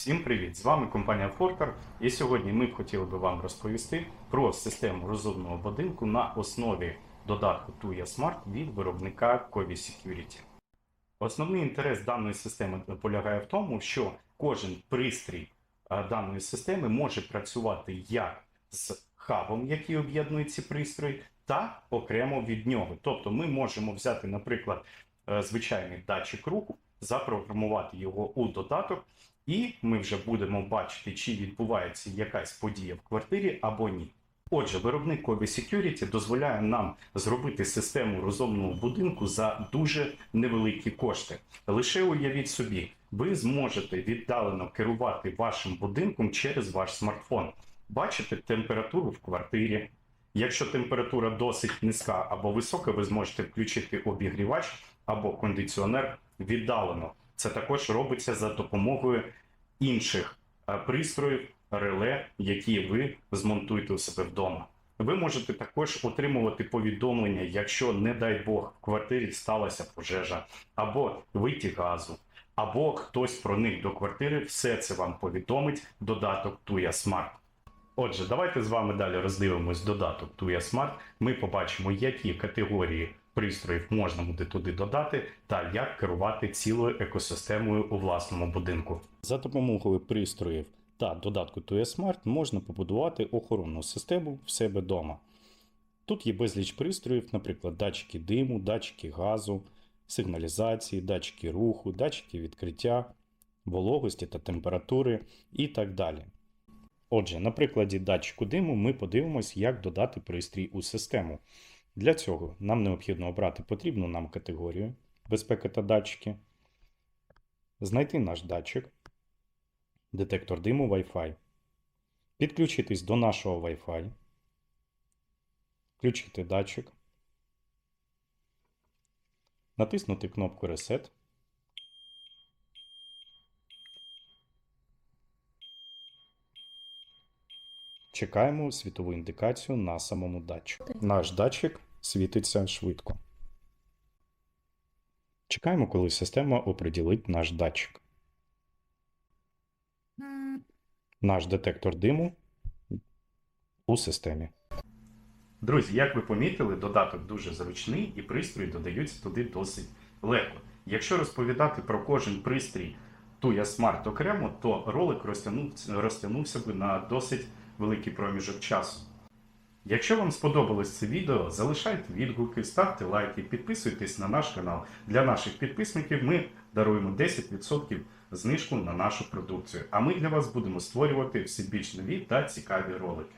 Всім привіт! З вами компанія Фортер. І сьогодні ми б хотіли би вам розповісти про систему розумного будинку на основі додатку Tuya Smart від виробника Covi Security. Основний інтерес даної системи полягає в тому, що кожен пристрій е, даної системи може працювати як з хабом, який об'єднує ці пристрої, та окремо від нього. Тобто ми можемо взяти, наприклад, е, звичайний датчик руху, запрограмувати його у додаток, і ми вже будемо бачити, чи відбувається якась подія в квартирі або ні. Отже, виробник Covi Security дозволяє нам зробити систему розумного будинку за дуже невеликі кошти. Лише уявіть собі, ви зможете віддалено керувати вашим будинком через ваш смартфон, бачите температуру в квартирі. Якщо температура досить низька або висока, ви зможете включити обігрівач або кондиціонер віддалено. Це також робиться за допомогою інших е, пристроїв, реле, які ви змонтуєте у себе вдома. Ви можете також отримувати повідомлення, якщо, не дай Бог, в квартирі сталася пожежа, або витік газу, або хтось проник до квартири, все це вам повідомить додаток Tuya Smart. Отже, давайте з вами далі роздивимось додаток Tuya Smart. Ми побачимо, які категорії пристроїв можна буде туди додати, та як керувати цілою екосистемою у власному будинку. За допомогою пристроїв та додатку Tuya Smart можна побудувати охоронну систему в себе вдома. Тут є безліч пристроїв, наприклад, датчики диму, датчики газу, сигналізації, датчики руху, датчики відкриття, вологості та температури і так далі. Отже, на прикладі датчику диму ми подивимось, як додати пристрій у систему. Для цього нам необхідно обрати потрібну нам категорію безпеки та датчики, знайти наш датчик, детектор диму Wi-Fi, підключитись до нашого Wi-Fi, включити датчик, натиснути кнопку Reset. Чекаємо світову індикацію на самому датчику. Наш датчик світиться швидко. Чекаємо, коли система оприділить наш датчик. Наш детектор диму у системі. Друзі, як ви помітили, додаток дуже зручний і пристрої додаються туди досить легко. Якщо розповідати про кожен пристрій Tuya Smart окремо, то ролик розтягнувся, би на досить великий проміжок часу. Якщо вам сподобалось це відео, залишайте відгуки, ставте лайки, підписуйтесь на наш канал. Для наших підписників ми даруємо 10% знижку на нашу продукцію. А ми для вас будемо створювати все більш нові та цікаві ролики.